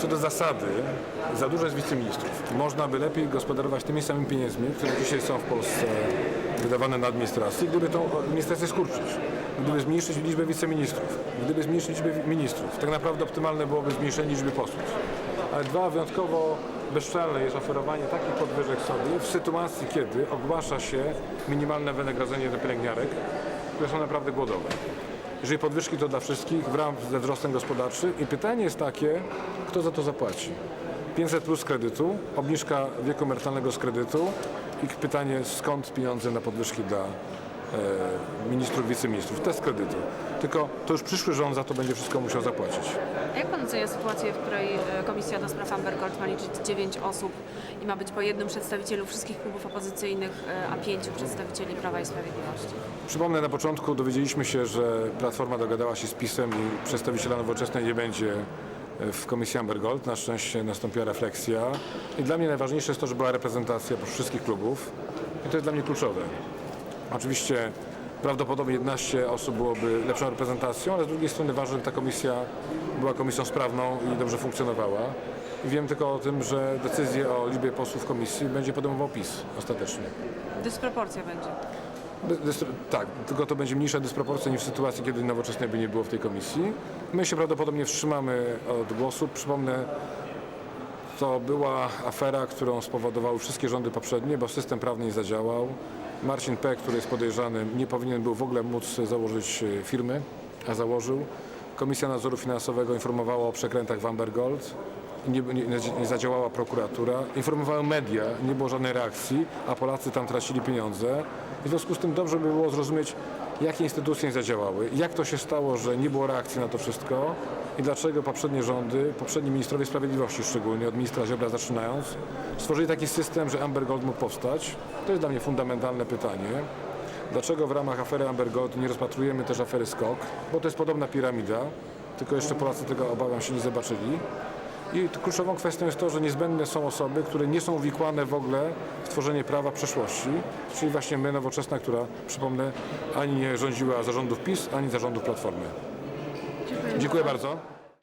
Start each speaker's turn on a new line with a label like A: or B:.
A: Co do zasady, za dużo jest wiceministrów. Można by lepiej gospodarować tymi samymi pieniędzmi, które dzisiaj są w Polsce wydawane na administrację, gdyby tą administrację skurczyć. Gdyby zmniejszyć liczbę wiceministrów, gdyby zmniejszyć liczbę ministrów. Tak naprawdę optymalne byłoby zmniejszenie liczby posłów. Ale dwa, wyjątkowo bezczelne jest oferowanie takich podwyżek sobie w sytuacji, kiedy ogłasza się minimalne wynagrodzenie dla pielęgniarek, które są naprawdę głodowe. Jeżeli podwyżki to dla wszystkich wraz ze wzrostem gospodarczym i pytanie jest takie, kto za to zapłaci? 500 plus kredytu, obniżka wieku emerytalnego z kredytu i pytanie skąd pieniądze na podwyżki dla ministrów, wiceministrów. Test kredytu. Tylko to już przyszły rząd za to będzie wszystko musiał zapłacić.
B: A jak pan ocenia sytuację, w której e, Komisja do Spraw Amber Gold ma liczyć 9 osób i ma być po jednym przedstawicielu wszystkich klubów opozycyjnych, e, a pięciu przedstawicieli Prawa i Sprawiedliwości?
A: Przypomnę, na początku dowiedzieliśmy się, że Platforma dogadała się z PiSem i przedstawiciela Nowoczesnej nie będzie w Komisji Amber Gold. Na szczęście nastąpiła refleksja. I dla mnie najważniejsze jest to, że była reprezentacja wszystkich klubów. I to jest dla mnie kluczowe. Oczywiście prawdopodobnie 11 osób byłoby lepszą reprezentacją, ale z drugiej strony ważne, żeby ta komisja była komisją sprawną i dobrze funkcjonowała. I wiem tylko o tym, że decyzję o liczbie posłów komisji będzie podejmował PiS ostatecznie.
B: Dysproporcja będzie.
A: Tak, tylko to będzie mniejsza dysproporcja niż w sytuacji, kiedy nowoczesnej by nie było w tej komisji. My się prawdopodobnie wstrzymamy od głosu. Przypomnę, to była afera, którą spowodowały wszystkie rządy poprzednie, bo system prawny nie zadziałał. Marcin P., który jest podejrzany, nie powinien był w ogóle móc założyć e, firmy, a założył. Komisja Nadzoru Finansowego informowała o przekrętach w Amber Gold. Nie, nie, nie zadziałała prokuratura. Informowały media, nie było żadnej reakcji, a Polacy tam tracili pieniądze. W związku z tym dobrze by było zrozumieć, jakie instytucje nie zadziałały, jak to się stało, że nie było reakcji na to wszystko i dlaczego poprzednie rządy, poprzedni ministrowie sprawiedliwości szczególnie, od ministra Ziobra zaczynając, stworzyli taki system, że Amber Gold mógł powstać. To jest dla mnie fundamentalne pytanie. Dlaczego w ramach afery Amber Gold nie rozpatrujemy też afery SKOK? Bo to jest podobna piramida, tylko jeszcze Polacy tego obawiam się nie zobaczyli. I kluczową kwestią jest to, że niezbędne są osoby, które nie są uwikłane w ogóle w tworzenie prawa przeszłości, czyli właśnie my, Nowoczesna, która, przypomnę, ani nie rządziła zarządów PiS, ani zarządów Platformy. Dziękuję bardzo.